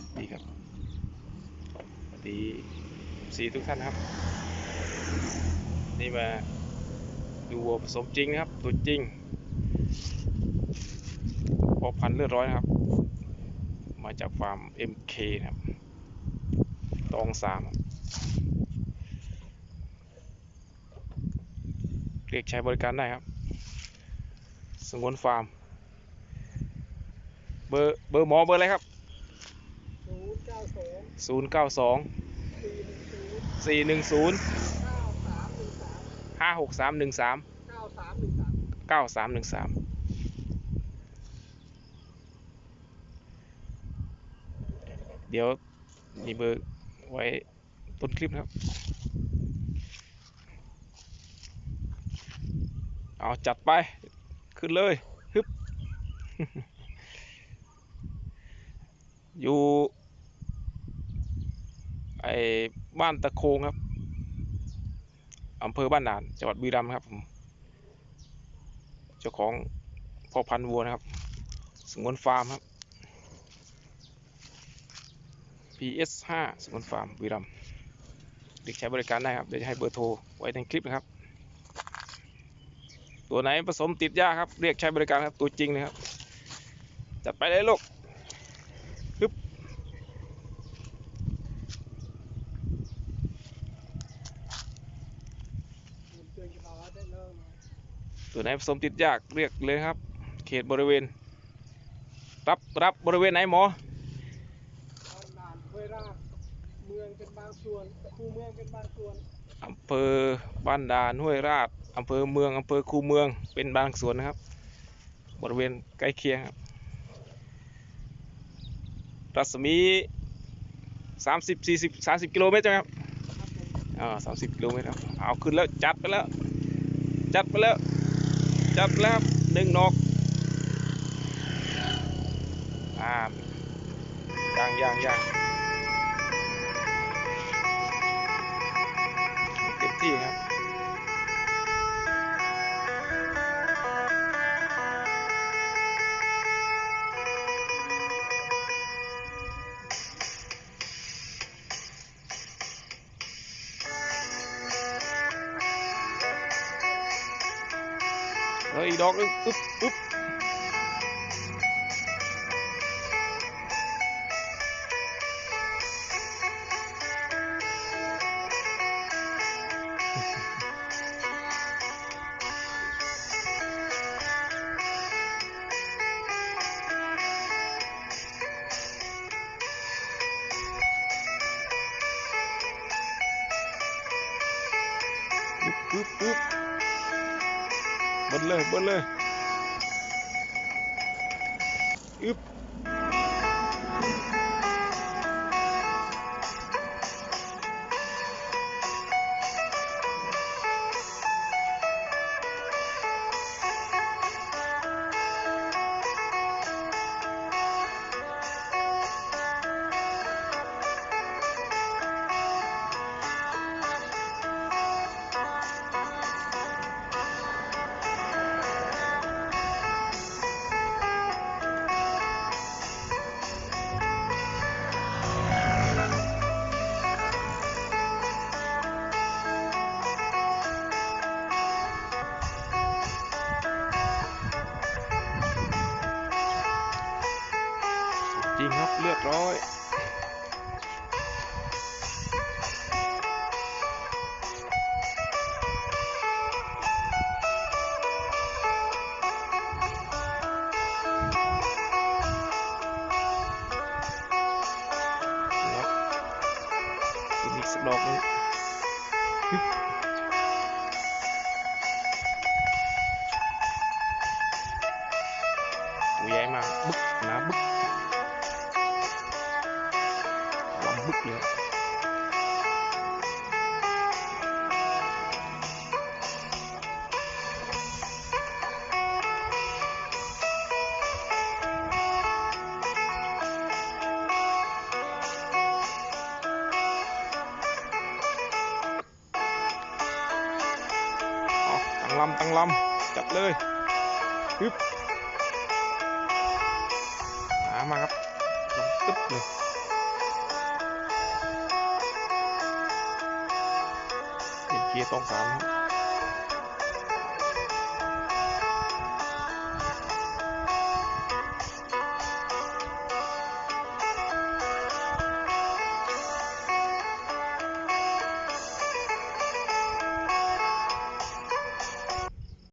วัสดีครับสวัสดีสีทุกท่านนะครับ นี่มาดูวัวผสมจริงนะครับ ตัวจริงพอพันธุ์เลือดร้อยนะครับ มาจากฟาร์ม MK นะครับ ตองสามครับเรียกใช้บริการได้ครับ สงวนฟาร์ม เบอร์เบอร์หมอเบอร์อะไรครับ ศูนย์เก้าสองสี่หนึ่งศูนย์410เก้าสามหนึ่งสามเก้าสามหนึ่งสามเดี๋ยวมีเบอร์ไว้ต้นคลิปนะครับ เอาจัดไป ขึ้นเลยฮึบอยู่ ไอ้บ้านตะโคงครับอำเภอบ้านด่านจังหวัดบุรีรัมย์ครับผมเจ้าของพ่อพันธุ์วัวนะครับสงวนฟาร์มครับ PS 5 สงวนฟาร์มบุรีรัมย์เด็กใช้บริการได้ครับเดี๋ยวจะให้เบอร์โทรไว้ในคลิปนะครับ ตัวไหนผสมติดยากครับ เรียกใช้บริการครับตัวจริงนะครับจัดไปเลยลูก เตือนจะบอกว่าได้เริ่มตัวไหนผสมติดยากเรียกเลยครับ เขตบริเวณ รับรับบริเวณไหนหมอตอนด่านห้วยราชเมืองเป็นบางส่วนคูเมืองเป็นบางส่วนอำเภอบ้านดานห้วยราชอำเภอเมืองอำเภอคูเมืองเป็นบางส่วนนะครับ บริเวณใกล้เคียงครับ รัศมี 30 40 30 กิโลเมตรใช่ไหมครับ อ่าสามสิบกิโลเมตรครับเอาขึ้นแล้วจัดไปแล้ว จัดไปแล้ว จัดแล้วหนึ่งนกอ่าย่างย่างย่าง Rồi đó úp úp úp. Boop, boop bớt lên bớt lên. Ướp จริงครับเลือดร้อยครับอีกสักดอกหนึงฮึบตัวใหญ่มากบึกหนาบึก hút nữa. Tăng lâm tăng lâm. Chặt lưới. Tiếp à mang gấp tiếp này. เคต้องสามครับ